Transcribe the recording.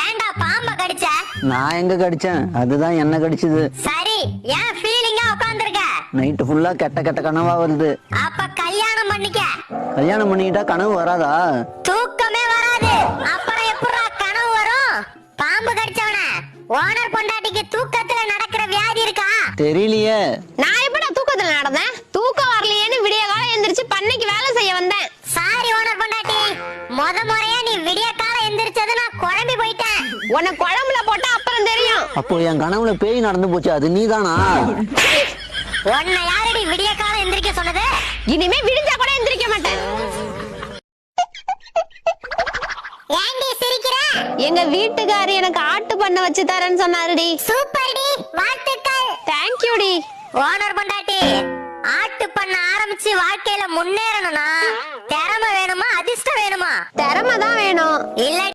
ஏன்டா பாம்ப கடிச்ச? நான் எங்க கடிச்சேன்? அதுதான் என்ன கடிச்சது? சரி ஏன் ஃபீலிங்கா உட்கார்ந்திருக்க? நைட்டு ஃபுல்லா கெட்ட கெட்ட கனவா வருது. அப்ப கல்யாணம் பண்ணிக்க. கல்யாணம் பண்ணிக்கிட்டா கனவு வராதா? தூக்கமே வராது. அப்புறம் எப்படா கனவு வரும்? பாம்பு கடிச்சவன ஓனர் பொண்டாட்டிக்கு தூக்கத்துல நடக்கிற வியாதி இருக்கா? தெரியலையே. நான் எப்படா தூக்கத்துல நடந்தேன்? தூக்கம் வரலையேன்னு விடிய காலம் எந்திரிச்சு பண்ணைக்கு வேலை செய்ய வந்தேன். சாரி ஓனர் பொண்டாட்டி. முத முறையா நீ விடிய காலம் எந்திரிச்சது நான் குழம்பி உன்னை குழம்புல போட்டா அப்புறம் தெரியும். அப்போ என் கனவுல பேய் நடந்து போச்சு அது நீதானா? உன்னை யாரடி விடிய காலம் எந்திரிக்க சொன்னது? இனிமே விடிஞ்சா கூட எந்திரிக்க மாட்டேன். சிரிக்கிற? எங்க வீட்டுக்காரி எனக்கு ஆட்டு பண்ண வச்சு தரேன்னு சொன்னாருடி. சூப்பர் டி வாழ்த்துக்கள் தேங்க்யூ டி. ஓனர் பொண்டாட்டி ஆட்டு பண்ண ஆரம்பிச்சு வாழ்க்கையில முன்னேறணும்னா திறமை வேணுமா அதிர்ஷ்டம் வேணுமா? திறமை தான் வேணும். இல்ல